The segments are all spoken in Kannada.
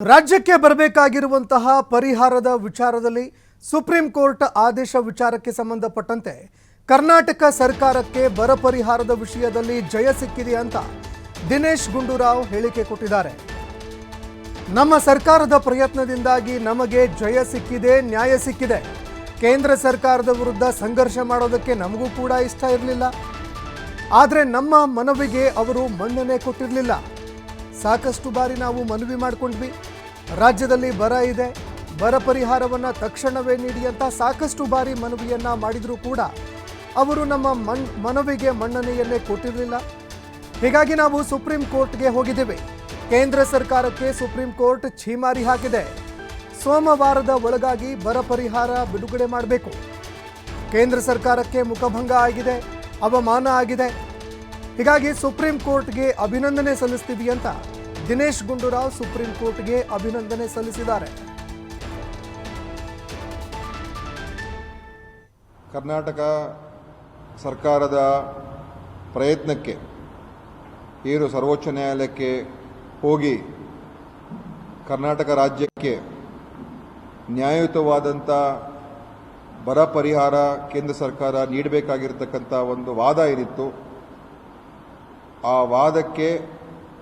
ರಾಜ್ಯಕ್ಕೆ ಬರಬೇಕಾಗಿರುವಂತಹ ಪರಿಹಾರದ ವಿಚಾರದಲ್ಲಿ ಸುಪ್ರೀಂ ಕೋರ್ಟ್ ಆದೇಶ ವಿಚಾರಕ್ಕೆ ಸಂಬಂಧಪಟ್ಟಂತೆ ಕರ್ನಾಟಕ ಸರ್ಕಾರಕ್ಕೆ ಬರ ಪರಿಹಾರದ ವಿಷಯದಲ್ಲಿ ಜಯ ಸಿಕ್ಕಿದೆ ಅಂತ ದಿನೇಶ್ ಗುಂಡೂರಾವ್ ಹೇಳಿಕೆ ಕೊಟ್ಟಿದ್ದಾರೆ. ನಮ್ಮ ಸರ್ಕಾರದ ಪ್ರಯತ್ನದಿಂದಾಗಿ ನಮಗೆ ಜಯ ಸಿಕ್ಕಿದೆ, ನ್ಯಾಯ ಸಿಕ್ಕಿದೆ. ಕೇಂದ್ರ ಸರ್ಕಾರದ ವಿರುದ್ಧ ಸಂಘರ್ಷ ಮಾಡೋದಕ್ಕೆ ನಮಗೂ ಕೂಡ ಇಷ್ಟ ಇರಲಿಲ್ಲ. ಆದರೆ ನಮ್ಮ ಮನವಿಗೆ ಅವರು ಮನ್ನಣೆ ಕೊಟ್ಟಿರಲಿಲ್ಲ. ಸಾಕಷ್ಟು ಬಾರಿ ನಾವು ಮನವಿ ಮಾಡಿಕೊಂಡ್ವಿ. ರಾಜ್ಯದಲ್ಲಿ ಬರ ಇದೆ. ಬರ ಪರಿಹಾರವನ್ನು ತಕ್ಷಣವೇ ನೀಡಿ ಅಂತ ಸಾಕಷ್ಟು ಬಾರಿ ಮನವಿಯನ್ನ ಮಾಡಿದರೂ ಕೂಡ ಅವರು ನಮ್ಮ ಮನ್, ಮನವಿಗೆ ಮನ್ನಣೆಯನ್ನೇ ಕೊಟ್ಟಿರಲಿಲ್ಲ. ಹೀಗಾಗಿ ನಾವು ಸುಪ್ರೀಂ ಕೋರ್ಟ್ಗೆ ಹೋಗಿದ್ದೇವೆ. ಕೇಂದ್ರ ಸರ್ಕಾರಕ್ಕೆ ಸುಪ್ರೀಂ ಕೋರ್ಟ್ ಛೀಮಾರಿ ಹಾಕಿದೆ. ಸೋಮವಾರದ ಒಳಗಾಗಿ ಬರ ಪರಿಹಾರ ಬಿಡುಗಡೆ ಮಾಡಬೇಕು. ಕೇಂದ್ರ ಸರ್ಕಾರಕ್ಕೆ ಮುಖಭಂಗ ಆಗಿದೆ, ಅವಮಾನ ಆಗಿದೆ. ಹೀಗಾಗಿ ಸುಪ್ರೀಂ ಕೋರ್ಟ್ಗೆ ಅಭಿನಂದನೆ ಸಲ್ಲಿಸ್ತೀವಿ ಅಂತ ದಿನೇಶ್ ಗುಂಡೂರಾವ್ ಸುಪ್ರೀಂ ಕೋರ್ಟ್ಗೆ ಅಭಿನಂದನೆ ಸಲ್ಲಿಸಿದ್ದಾರೆ. ಕರ್ನಾಟಕ ಸರ್ಕಾರದ ಪ್ರಯತ್ನಕ್ಕೆ ಏನು ಸರ್ವೋಚ್ಚ ನ್ಯಾಯಾಲಯಕ್ಕೆ ಹೋಗಿ ಕರ್ನಾಟಕ ರಾಜ್ಯಕ್ಕೆ ನ್ಯಾಯಯುತವಾದಂಥ ಬರ ಪರಿಹಾರ ಕೇಂದ್ರ ಸರ್ಕಾರ ನೀಡಬೇಕಾಗಿರ್ತಕ್ಕಂಥ ಒಂದು ವಾದ ಏನಿತ್ತು ಆ ವಾದಕ್ಕೆ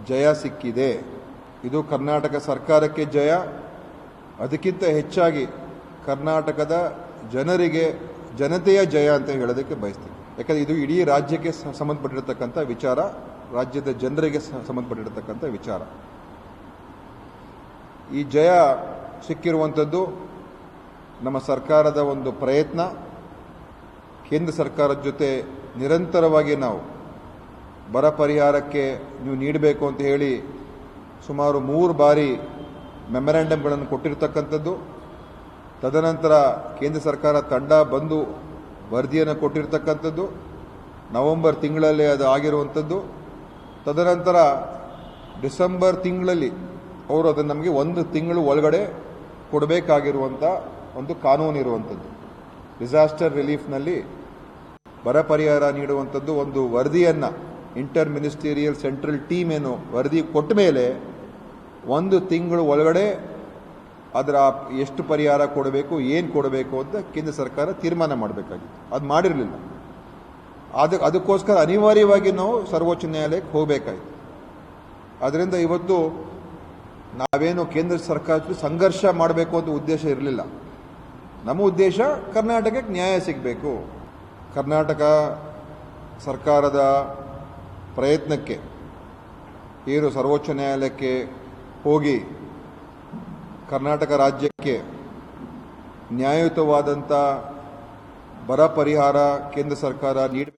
ಜಯ ಸಿಕ್ಕಿದೆ. ಇದು ಕರ್ನಾಟಕ ಸರ್ಕಾರಕ್ಕೆ ಜಯ. ಅದಕ್ಕಿಂತ ಹೆಚ್ಚಾಗಿ ಕರ್ನಾಟಕದ ಜನರಿಗೆ ಜನತೆಯ ಜಯ ಅಂತ ಹೇಳೋದಕ್ಕೆ ಬಯಸ್ತೀನಿ. ಯಾಕಂದರೆ ಇದು ಇಡೀ ರಾಜ್ಯಕ್ಕೆ ಸಂಬಂಧಪಟ್ಟಿರತಕ್ಕಂಥ ವಿಚಾರ, ರಾಜ್ಯದ ಜನರಿಗೆ ಸಂಬಂಧಪಟ್ಟಿರತಕ್ಕಂಥ ವಿಚಾರ. ಈ ಜಯ ಸಿಕ್ಕಿರುವಂಥದ್ದು ನಮ್ಮ ಸರ್ಕಾರದ ಒಂದು ಪ್ರಯತ್ನ. ಕೇಂದ್ರ ಸರ್ಕಾರದ ಜೊತೆ ನಿರಂತರವಾಗಿ ನಾವು ಬರ ಪರಿಹಾರಕ್ಕೆ ನೀವು ನೀಡಬೇಕು ಅಂತ ಹೇಳಿ ಸುಮಾರು ಮೂರು ಬಾರಿ ಮೆಮೊರ್ಯಾಂಡಮ್ಗಳನ್ನು ಕೊಟ್ಟಿರ್ತಕ್ಕಂಥದ್ದು. ತದನಂತರ ಕೇಂದ್ರ ಸರ್ಕಾರ ತಂಡ ಬಂದು ವರದಿಯನ್ನು ಕೊಟ್ಟಿರ್ತಕ್ಕಂಥದ್ದು. ನವೆಂಬರ್ ತಿಂಗಳಲ್ಲಿ ಅದು ಆಗಿರುವಂಥದ್ದು. ತದನಂತರ ಡಿಸೆಂಬರ್ ತಿಂಗಳಲ್ಲಿ ಅವರು ಅದನ್ನು ನಮಗೆ ಒಂದು ತಿಂಗಳು ಒಳಗಡೆ ಕೊಡಬೇಕಾಗಿರುವಂಥ ಒಂದು ಕಾನೂನು ಇರುವಂಥದ್ದು. ಡಿಸಾಸ್ಟರ್ ರಿಲೀಫ್ನಲ್ಲಿ ಬರ ಪರಿಹಾರ ನೀಡುವಂಥದ್ದು ಒಂದು ವರದಿಯನ್ನು ಇಂಟರ್ ಮಿನಿಸ್ಟೀರಿಯಲ್ ಸೆಂಟ್ರಲ್ ಟೀಮ್ ಏನು ವರದಿ ಕೊಟ್ಟ ಮೇಲೆ ಒಂದು ತಿಂಗಳು ಒಳಗಡೆ ಅದರ ಎಷ್ಟು ಪರಿಹಾರ ಕೊಡಬೇಕು, ಏನು ಕೊಡಬೇಕು ಅಂತ ಕೇಂದ್ರ ಸರ್ಕಾರ ತೀರ್ಮಾನ ಮಾಡಬೇಕಾಗಿತ್ತು. ಅದು ಮಾಡಿರಲಿಲ್ಲ. ಅದು, ಅದಕ್ಕೋಸ್ಕರ ಅನಿವಾರ್ಯವಾಗಿ ನಾವು ಸರ್ವೋಚ್ಚ ನ್ಯಾಯಾಲಯಕ್ಕೆ ಹೋಗಬೇಕಾಯಿತು. ಅದರಿಂದ ಇವತ್ತು ನಾವೇನು ಕೇಂದ್ರ ಸರ್ಕಾರ ಸಂಘರ್ಷ ಮಾಡಬೇಕು ಅಂತ ಉದ್ದೇಶ ಇರಲಿಲ್ಲ. ನಮ್ಮ ಉದ್ದೇಶ ಕರ್ನಾಟಕಕ್ಕೆ ನ್ಯಾಯ ಸಿಗಬೇಕು. ಕರ್ನಾಟಕ ಸರ್ಕಾರದ ಪ್ರಯತ್ನಕ್ಕೆ ಏನು ಸರ್ವೋಚ್ಚ ನ್ಯಾಯಾಲಯಕ್ಕೆ ಹೋಗಿ ಕರ್ನಾಟಕ ರಾಜ್ಯಕ್ಕೆ ನ್ಯಾಯಯುತವಾದಂಥ ಬರ ಪರಿಹಾರ ಕೇಂದ್ರ ಸರ್ಕಾರ ನೀಡ